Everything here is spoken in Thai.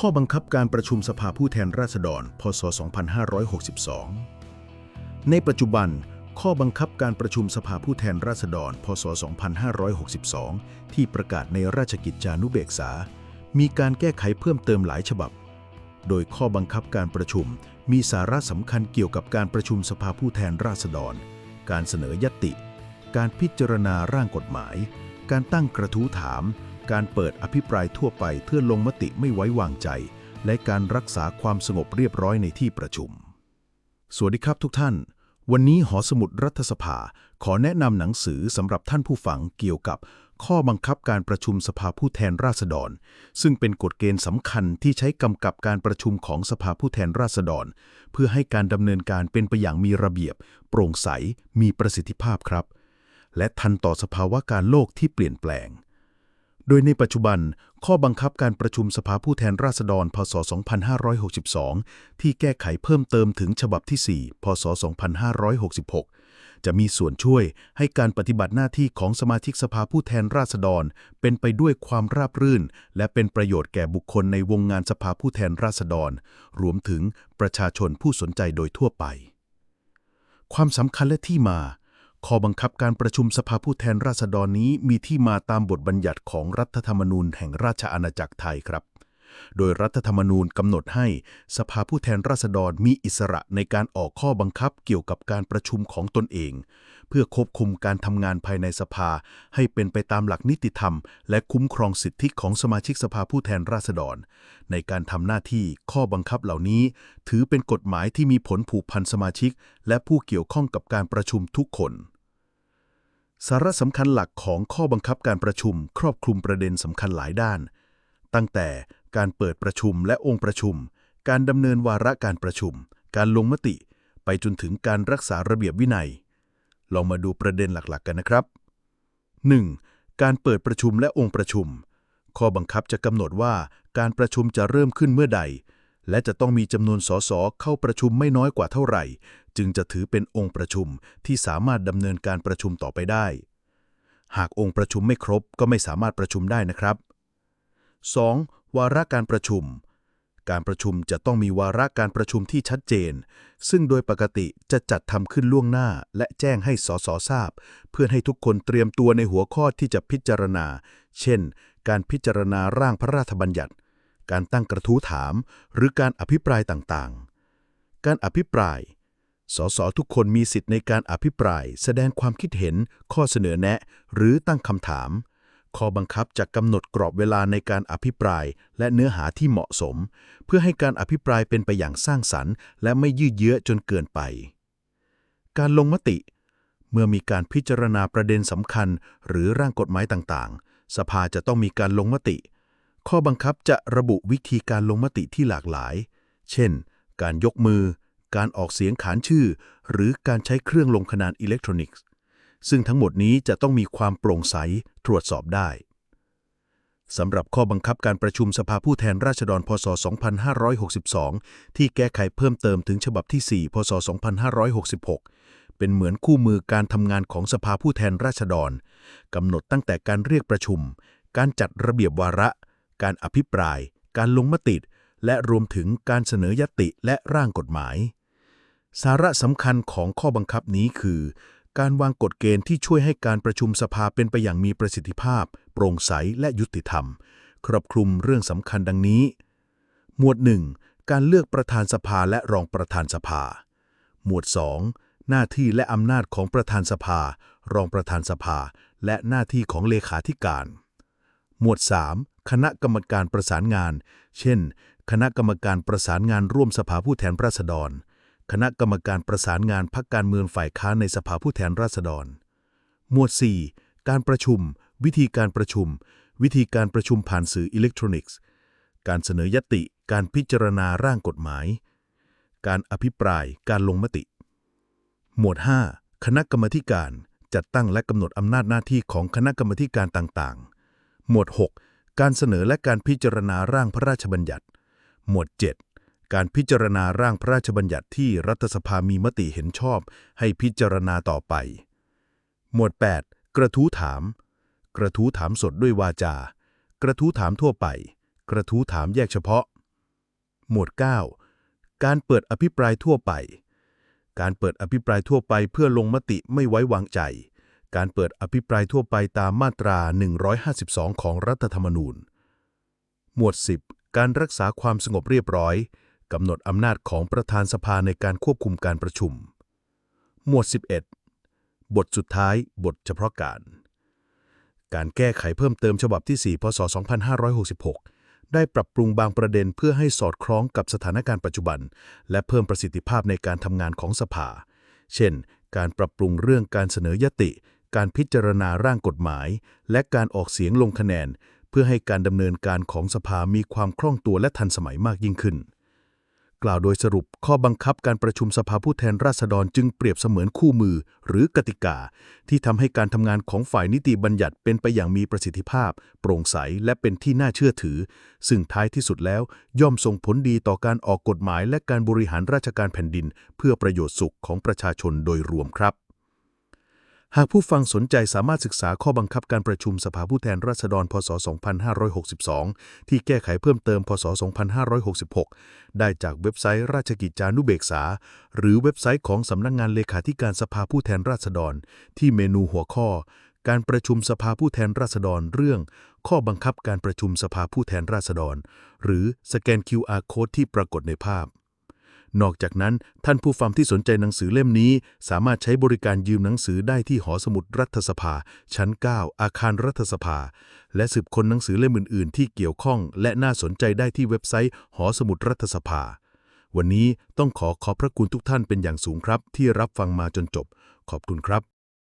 ข้อบังคับการประชุมสภาผู้แทนราษฎร พศ 2562 ในปัจจุบัน ข้อบังคับการประชุมสภาผู้แทนราษฎร พศ 2562 ที่ประกาศในราชกิจจานุเบกษา มีการแก้ไขเพิ่มเติมหลายฉบับ โดยข้อบังคับการประชุมมีสาระสำคัญเกี่ยวกับการประชุมสภาผู้แทนราษฎร การเสนอยติ การพิจารณาร่างกฎหมาย การตั้งกระทู้ถาม การเปิดอภิปรายทั่วไปเพื่อลงมติไม่ไว้วางใจ และการรักษาความสงบเรียบร้อยในที่ประชุม สวัสดีครับทุกท่าน วันนี้หอสมุดรัฐสภา ขอแนะนำหนังสือสำหรับท่านผู้ฟังเกี่ยวกับข้อบังคับการประชุมสภาผู้แทนราษฎร ซึ่งเป็นกฎเกณฑ์สำคัญที่ใช้กำกับการประชุมของสภาผู้แทนราษฎร เพื่อให้การดำเนินการเป็นไปอย่างมีระเบียบ โปร่งใส มีประสิทธิภาพครับ และทันต่อสภาวะการโลกที่เปลี่ยนแปลง โดยในปัจจุบัน ข้อบังคับการประชุมสภาผู้แทนราษฎร พศ 2562 ที่แก้ไขเพิ่มเติมถึงฉบับที่ 4 พศ 2566 จะมีส่วนช่วยให้การปฏิบัติหน้าที่ของสมาชิกสภาผู้แทนราษฎร เป็นไปด้วยความราบรื่น และเป็นประโยชน์แก่บุคคลในวงงานสภาผู้แทนราษฎร รวมถึงประชาชนผู้สนใจโดยทั่วไป ความสำคัญและที่มา ข้อบังคับการประชุมสภาผู้แทนราษฎรนี้มีที่มาตามบทบัญญัติของรัฐธรรมนูญแห่งราชอาณาจักรไทยครับ โดยรัฐธรรมนูญกำหนดให้สภาผู้แทนราษฎรมีอิสระในการออกข้อบังคับเกี่ยวกับการประชุมของตนเอง เพื่อควบคุมการทำงานภายในสภา ให้เป็นไปตามหลักนิติธรรม และคุ้มครองสิทธิของสมาชิกสภาผู้แทนราษฎร ในการทำหน้าที่ข้อบังคับเหล่านี้ ถือเป็นกฎหมายที่มีผลผูกพันสมาชิก และผู้เกี่ยวข้องกับการประชุมทุกคน สาระสำคัญหลักของข้อบังคับการประชุม ครอบคลุมประเด็นสำคัญหลายด้าน ตั้งแต่การเปิดประชุมและองค์ประชุม การดำเนินวาระการประชุม การลงมติ ไปจนถึงการรักษาระเบียบวินัย ลองมาดูประเด็นหลักๆกันนะครับ 1. การเปิดประชุมและองค์ประชุม ข้อบังคับจะกำหนดว่าการประชุมจะเริ่มขึ้นเมื่อใด และจะต้องมีจำนวนสสเข้าประชุมไม่น้อยกว่าเท่าไหร่ จึงจะถือเป็นองค์ประชุมที่สามารถดำเนินการประชุมต่อไปได้ หากองค์ประชุมไม่ครบก็ไม่สามารถประชุมได้นะครับ 2. วาระการประชุม การประชุมจะต้องมีวาระการประชุมที่ชัดเจน ซึ่งโดยปกติจะจัดทำขึ้นล่วงหน้า และแจ้งให้สสทราบ เพื่อให้ทุกคนเตรียมตัวในหัวข้อที่จะพิจารณา เช่น การพิจารณาร่างพระราชบัญญัติ การตั้งกระทู้ถาม หรือการอภิปรายต่างๆ การอภิปราย สสทุกคนมีสิทธิ์ในการอภิปราย แสดงความคิดเห็น ข้อเสนอแนะ หรือตั้งคำถาม ข้อบังคับจะกำหนดกรอบเวลาในการอภิปราย และเนื้อหาที่เหมาะสม เพื่อให้การอภิปรายเป็นไปอย่างสร้างสรรค์ และไม่ยืดเยื้อจนเกินไป การลงมติ เมื่อมีการพิจารณาประเด็นสำคัญ หรือร่างกฎหมายต่างๆ สภาจะต้องมีการลงมติ ข้อบังคับจะระบุวิธีการลงมติที่หลากหลาย เช่น การยกมือ การออกเสียงขานชื่อ หรือการใช้เครื่องลงคะแนนอิเล็กทรอนิกส์ ซึ่งทั้งหมดนี้จะต้องมีความโปร่งใสตรวจสอบได้สำหรับข้อบังคับการประชุมสภาผู้แทนราษฎร พศ 2562 ที่แก้ไขเพิ่มเติมถึงฉบับที่ 4 พศ 2566 เป็นเหมือนคู่มือการทำงานของสภาผู้แทนราษฎรกำหนดตั้งแต่การเรียกประชุม การจัดระเบียบวาระ การอภิปราย การลงมติ และรวมถึงการเสนอยติและร่างกฎหมาย สาระสำคัญของข้อบังคับนี้คือ การวางกฎเกณฑ์ที่ช่วยให้การประชุมสภาเป็นไปอย่างมีประสิทธิภาพ โปร่งใสและยุติธรรม ครอบคลุมเรื่องสำคัญดังนี้ หมวด 1 การเลือกประธานสภาและรองประธานสภา หมวด 2 หน้าที่และอำนาจของประธานสภา รองประธานสภา และหน้าที่ของเลขาธิการ หมวด 3 คณะกรรมการประสานงาน เช่น คณะกรรมการประสานงานร่วมสภาผู้แทนราษฎร คณะกรรมการประสานงานพักการเมืองฝ่ายค้านในสภาผู้แทนราษฎร หมวด 4 การประชุม วิธีการประชุม วิธีการประชุมผ่านสื่ออิเล็กทรอนิกส์ การเสนอยติ การพิจารณาร่างกฎหมาย การอภิปราย การลงมติ หมวด 5 คณะกรรมการ จัดตั้งและกำหนดอำนาจหน้าที่ของคณะกรรมการต่างๆ หมวด 6 การเสนอและการพิจารณาร่างพระราชบัญญัติ หมวด 7 การพิจารณาร่างพระราชบัญญัติที่รัฐสภามีมติเห็นชอบ ให้พิจารณาต่อไป หมวด 8 กระทู้ถาม กระทู้ถามสดด้วยวาจา กระทู้ถามทั่วไป กระทู้ถามแยกเฉพาะ หมวด 9 การเปิดอภิปรายทั่วไป การเปิดอภิปรายทั่วไปเพื่อลงมติไม่ไว้วางใจ การเปิดอภิปรายทั่วไปตามมาตรา 152 ของรัฐธรรมนูญ หมวด 10 การรักษาความสงบเรียบร้อย กำหนดอำนาจของประธานสภาในการควบคุมการประชุม หมวด 11 บทสุดท้าย บทเฉพาะการ การแก้ไขเพิ่มเติมฉบับที่ 4 พศ 2566 ได้ปรับปรุงบางประเด็นเพื่อให้สอดคล้องกับสถานการณ์ปัจจุบัน และเพิ่มประสิทธิภาพในการทำงานของสภา เช่น การปรับปรุงเรื่องการเสนอยติ การพิจารณาร่างกฎหมาย และการออกเสียงลงคะแนน เพื่อให้การดำเนินการของสภามีความคล่องตัวและทันสมัยมากยิ่งขึ้น กล่าวโดยสรุปข้อบังคับการประชุมสภาผู้แทนราษฎรจึงเปรียบเสมือนคู่มือหรือกติกา ที่ทำให้การทำงานของฝ่ายนิติบัญญัติเป็นไปอย่างมีประสิทธิภาพ โปร่งใสและเป็นที่น่าเชื่อถือ ซึ่งท้ายที่สุดแล้วย่อมส่งผลดีต่อการออกกฎหมายและการบริหารราชการแผ่นดิน เพื่อประโยชน์สุขของประชาชนโดยรวมครับ หากผู้ฟังสนใจสามารถศึกษาข้อบังคับการประชุมสภาผู้แทนราษฎร พศ 2562 ที่แก้ไขเพิ่มเติม พศ 2566 ได้จากเว็บไซต์ราชกิจจานุเบกษา หรือเว็บไซต์ของสำนักงงานเลขาธิการสภาผู้แทนราษฎร ที่เมนูหัวข้อ การประชุมสภาผู้แทนราษฎรเรื่อง ข้อบังคับการประชุมสภาผู้แทนราษฎร หรือสแกน QR Code ที่ปรากฏในภาพ นอกจากนั้นท่านผู้ฟังที่สนใจหนังสือเล่มนี้ สามารถใช้บริการยืมหนังสือได้ที่หอสมุดรัฐสภา ชั้น 9 อาคารรัฐสภา และสืบค้นหนังสือเล่มอื่น ๆ ที่เกี่ยวข้อง และน่าสนใจได้ที่เว็บไซต์หอสมุดรัฐสภา วันนี้ต้องขอขอบพระคุณทุกท่านเป็นอย่างสูงครับ ที่รับฟังมาจนจบ ขอบคุณครับ